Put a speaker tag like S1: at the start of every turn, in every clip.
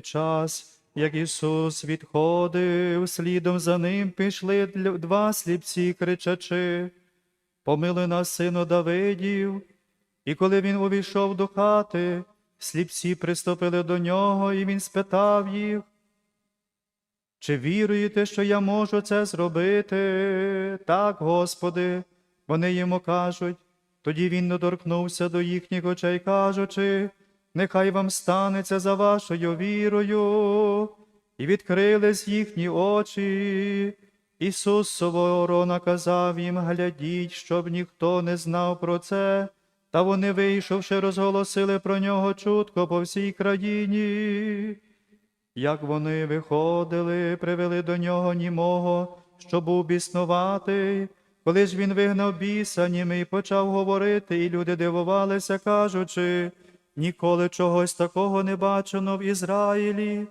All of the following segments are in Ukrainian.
S1: час, як Ісус відходив, слідом за ним пішли два сліпці, кричачи, помили нас, сину Давидів. І коли він увійшов до хати, сліпці приступили до нього, і він спитав їх, чи віруєте, що я можу це зробити? Так, Господи, вони йому кажуть. Тоді він доторкнувся до їхніх очей, кажучи, нехай вам станеться за вашою вірою, і відкрились їхні очі. Ісус суворо наказав їм, глядіть, щоб ніхто не знав про це, та вони, вийшовши, розголосили про нього чутко по всій країні. Як вони виходили, привели до нього німого, що був біснуватий. Коли ж він вигнав біса, німий почав говорити, і люди дивувалися, кажучи, ніколи чогось такого не бачено в Ізраїлі.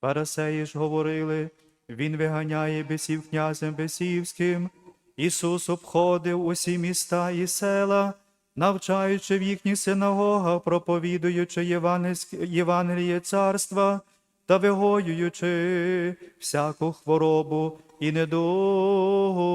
S1: Фарисеї ж говорили, він виганяє бесів князем Бесівським. Ісус обходив усі міста і села, навчаючи в їхніх синагогах, проповідуючи Євангеліє царства та вигоюючи всяку хворобу і недугу.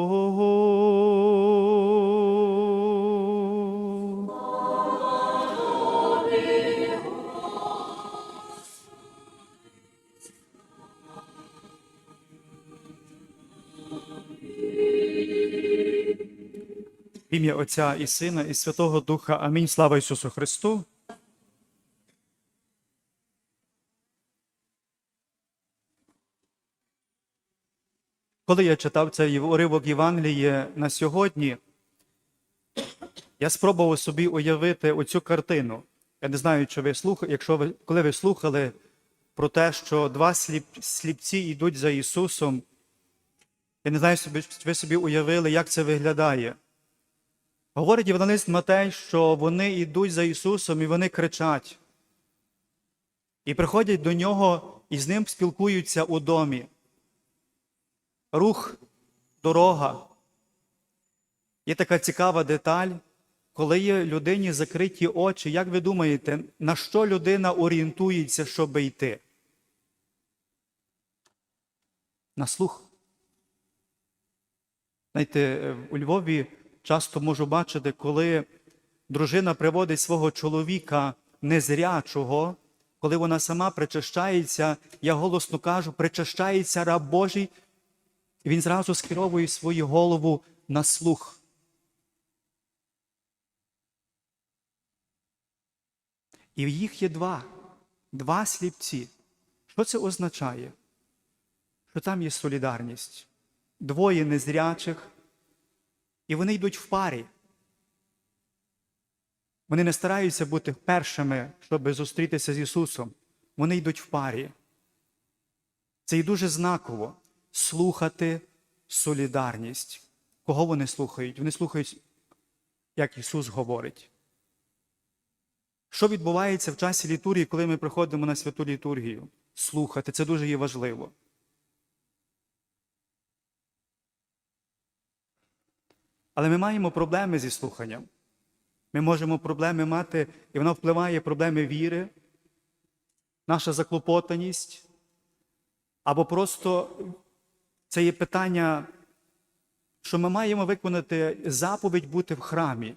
S1: Ім'я Отця і Сина, і Святого Духа. Амінь. Слава Ісусу Христу. Коли я читав цей уривок Євангелії на сьогодні, я спробував собі уявити оцю картину. Я не знаю, чи ви слухали, якщо ви, коли ви слухали про те, що два сліп, сліпці йдуть за Ісусом, я не знаю, чи ви собі уявили, як це виглядає. Говорить Євангелист Матей, що вони йдуть за Ісусом і вони кричать. І приходять до нього і з ним спілкуються у домі. Рух, дорога. Є така цікава деталь, коли є людині закриті очі, як ви думаєте, на що людина орієнтується, щоб йти? На слух. Знаєте, у Львові часто можу бачити, коли дружина приводить свого чоловіка незрячого, коли вона сама причащається, я голосно кажу, причащається раб Божий, і він зразу скеровує свою голову на слух. І їх є два, два сліпці. Що це означає? Що там є солідарність. Двоє незрячих, і вони йдуть в парі. Вони не стараються бути першими, щоб зустрітися з Ісусом. Вони йдуть в парі. Це і дуже знаково слухати солідарність. Кого вони слухають? Вони слухають, як Ісус говорить. Що відбувається в часі літургії, коли ми приходимо на святу літургію? Слухати, це дуже є важливо. Але ми маємо проблеми зі слуханням. Ми можемо проблеми мати, і воно впливає проблеми віри, наша заклопотаність, або просто це є питання, що ми маємо виконати заповідь бути в храмі.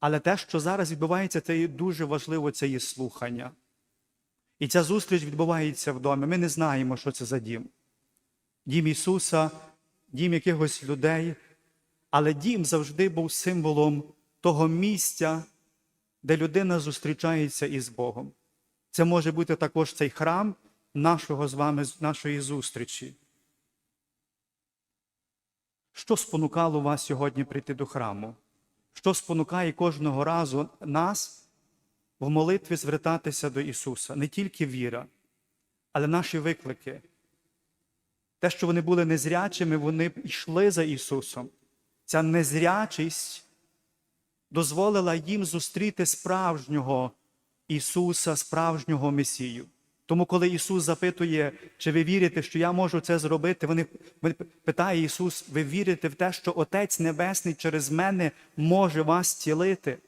S1: Але те, що зараз відбувається, це є дуже важливо, це є слухання. І ця зустріч відбувається в домі. Ми не знаємо, що це за дім. Дім Ісуса, дім якихось людей. Але дім завжди був символом того місця, де людина зустрічається із Богом. Це може бути також цей храм нашого з вами, нашої зустрічі. Що спонукало вас сьогодні прийти до храму? Що спонукає кожного разу нас в молитві звертатися до Ісуса? Не тільки віра, але наші виклики. Те, що вони були незрячими, вони йшли за Ісусом. Ця незрячість дозволила їм зустріти справжнього Ісуса, справжнього Месію. Тому, коли Ісус запитує, чи ви вірите, що я можу це зробити, вони, питає Ісус, ви вірите в те, що Отець Небесний через мене може вас цілити?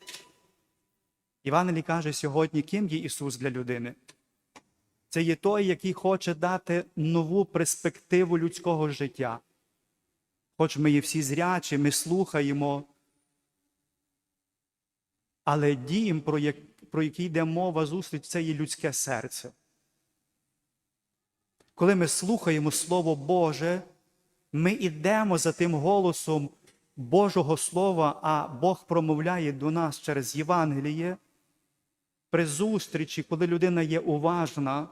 S1: Івангелій каже сьогодні, ким є Ісус для людини? Це є той, який хоче дати нову перспективу людського життя. Хоч ми є всі зрячі, ми слухаємо. Але дім, про, як, про який йде мова зустріч, це є людське серце. Коли ми слухаємо Слово Боже, ми йдемо за тим голосом Божого Слова, а Бог промовляє до нас через Євангеліє. При зустрічі, коли людина є уважна,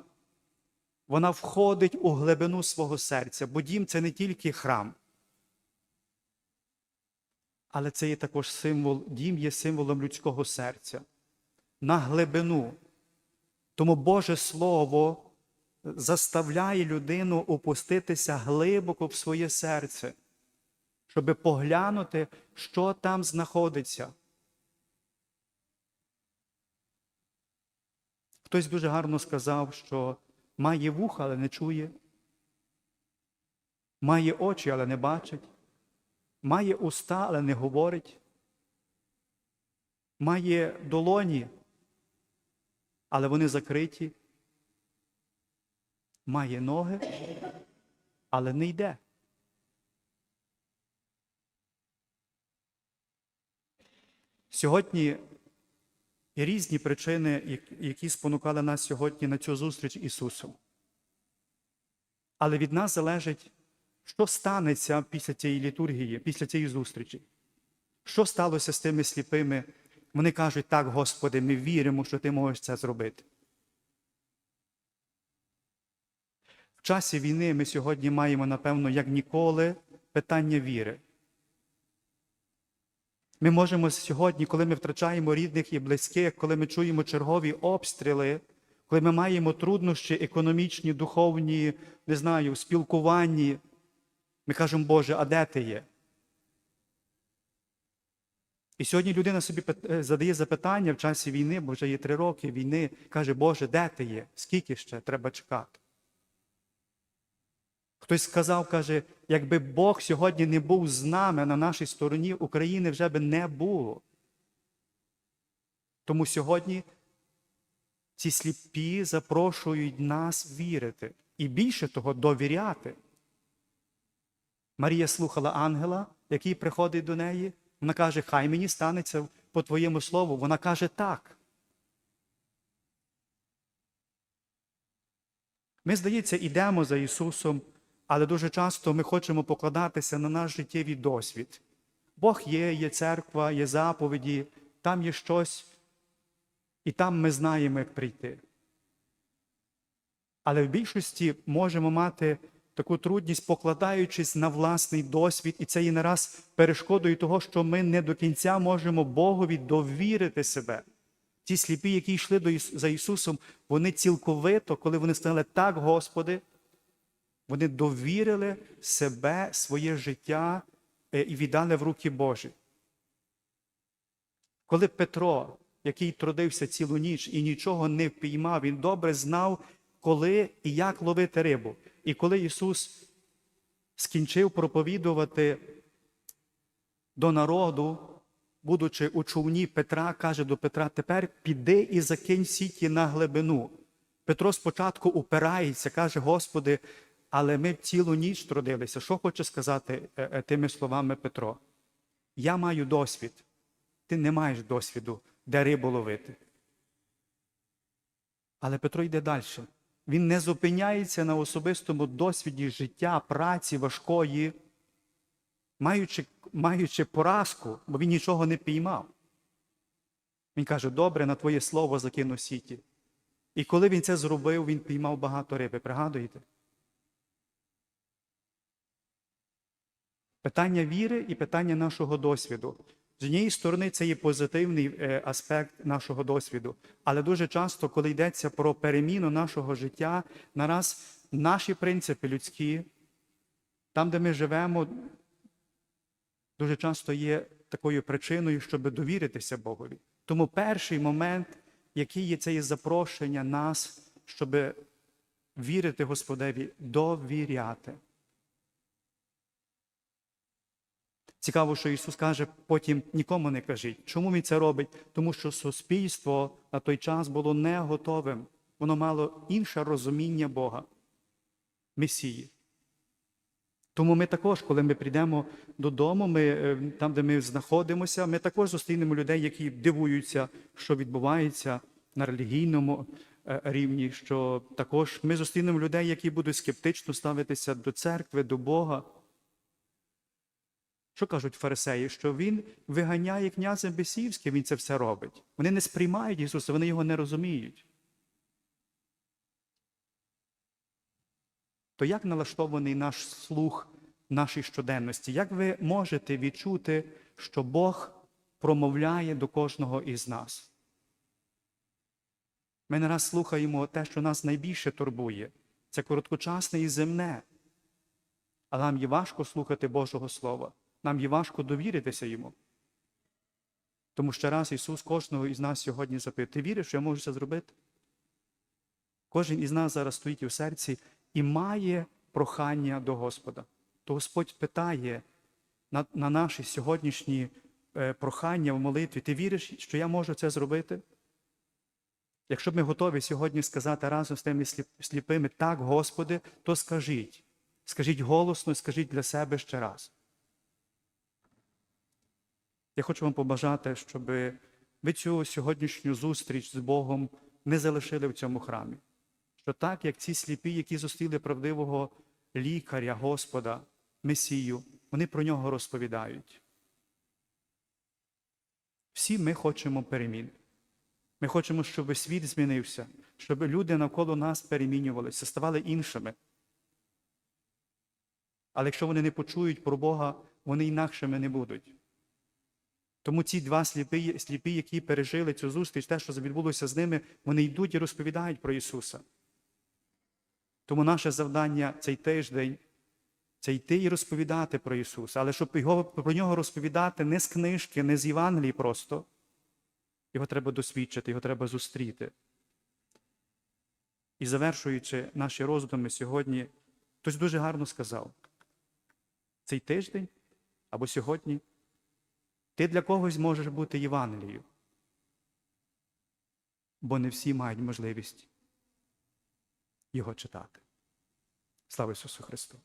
S1: вона входить у глибину свого серця, бо дім це не тільки храм, але це є також символ, дім є символом людського серця. На глибину. Тому Боже Слово заставляє людину опуститися глибоко в своє серце, щоб поглянути, що там знаходиться. Хтось дуже гарно сказав, що має вуха, але не чує, має очі, але не бачить, має уста, але не говорить, має долоні, але вони закриті, має ноги, але не йде. Сьогодні різні причини, які спонукали нас сьогодні на цю зустріч Ісусом. Але від нас залежить, що станеться після цієї літургії, після цієї зустрічі. Що сталося з тими сліпими? Вони кажуть, так, Господи, ми віримо, що Ти можеш це зробити. В часі війни ми сьогодні маємо, напевно, як ніколи, питання віри. Ми можемо сьогодні, коли ми втрачаємо рідних і близьких, коли ми чуємо чергові обстріли, коли ми маємо труднощі економічні, духовні, не знаю, спілкуванні, ми кажемо, Боже, а де ти є? І сьогодні людина собі задає запитання в часі війни, бо вже є три роки війни, каже, Боже, де ти є? Скільки ще треба чекати? Хтось сказав, каже, якби Бог сьогодні не був з нами на нашій стороні, України вже би не було. Тому сьогодні ці сліпі запрошують нас вірити і більше того довіряти. Марія слухала ангела, який приходить до неї. Вона каже, хай мені станеться по твоєму слову. Вона каже так. Ми, здається, йдемо за Ісусом. Але дуже часто ми хочемо покладатися на наш життєвий досвід. Бог є, є церква, є заповіді, там є щось, і там ми знаємо, як прийти. Але в більшості можемо мати таку трудність, покладаючись на власний досвід, і це є не раз перешкодою того, що ми не до кінця можемо Богові довірити себе. Ті сліпі, які йшли за Ісусом, вони цілковито, коли вони сказали так, Господи. Вони довірили себе, своє життя і віддали в руки Божі. Коли Петро, який трудився цілу ніч і нічого не впіймав, він добре знав, коли і як ловити рибу. І коли Ісус скінчив проповідувати до народу, будучи у човні Петра, каже до Петра: тепер піди і закинь сіті на глибину. Петро спочатку упирається, каже, Господи, але ми цілу ніч трудилися. Що хоче сказати тими словами Петро? Я маю досвід. Ти не маєш досвіду, де рибу ловити. Але Петро йде далі. Він не зупиняється на особистому досвіді життя, праці важкої, маючи, маючи поразку, бо він нічого не піймав. Він каже: добре, на твоє слово закину сіті. І коли він це зробив, він піймав багато риби. Пригадуєте? Питання віри і питання нашого досвіду. З однієї сторони, це є позитивний аспект нашого досвіду. Але дуже часто, коли йдеться про переміну нашого життя, нараз наші принципи людські, там, де ми живемо, дуже часто є такою причиною, щоб довіритися Богові. Тому перший момент, який є, це є запрошення нас, щоб вірити Господеві, довіряти. Цікаво, що Ісус каже, потім нікому не кажіть. Чому Він це робить? Тому що суспільство на той час було не готовим воно мало інше розуміння Бога, Месії. Тому ми також, коли ми прийдемо додому, ми, е, там, де ми знаходимося, ми також зустрінемо людей, які дивуються, що відбувається на релігійному е, рівні. Що також ми зустрінемо людей, які будуть скептично ставитися до церкви, до Бога. Що кажуть фарисеї? Що він виганяє князя Бесівське, він це все робить. Вони не сприймають Ісуса, вони його не розуміють. То як налаштований наш слух нашій щоденності? Як ви можете відчути, що Бог промовляє до кожного із нас? Ми не раз слухаємо те, що нас найбільше турбує. Це короткочасне і земне. Але нам є важко слухати Божого Слова. Нам є важко довіритися йому. Тому ще раз Ісус кожного із нас сьогодні запитує, ти віриш, що я можу це зробити? Кожен із нас зараз стоїть у серці і має прохання до Господа. То Господь питає на, на наші сьогоднішні е, прохання в молитві, ти віриш, що я можу це зробити? Якщо б ми готові сьогодні сказати разом з тими сліпими так, Господи, то скажіть. Скажіть голосно, скажіть для себе ще раз. Я хочу вам побажати, щоб ви цю сьогоднішню зустріч з Богом не залишили в цьому храмі. Що так, як ці сліпі, які зустріли правдивого лікаря, Господа, Месію, вони про нього розповідають. Всі ми хочемо перемін. Ми хочемо, щоб світ змінився, щоб люди навколо нас перемінювалися, ставали іншими. Але якщо вони не почують про Бога, вони інакшими не будуть. Тому ці два сліпі, сліпі, які пережили цю зустріч, те, що відбулося з ними, вони йдуть і розповідають про Ісуса. Тому наше завдання цей тиждень це йти і розповідати про Ісуса, але щоб його, про нього розповідати не з книжки, не з Євангелії просто. Його треба досвідчити, його треба зустріти. І завершуючи наші роздуми сьогодні, хтось дуже гарно сказав: цей тиждень або сьогодні ти для когось можеш бути Євангелією, бо не всі мають можливість його читати. Слава Ісусу Христу!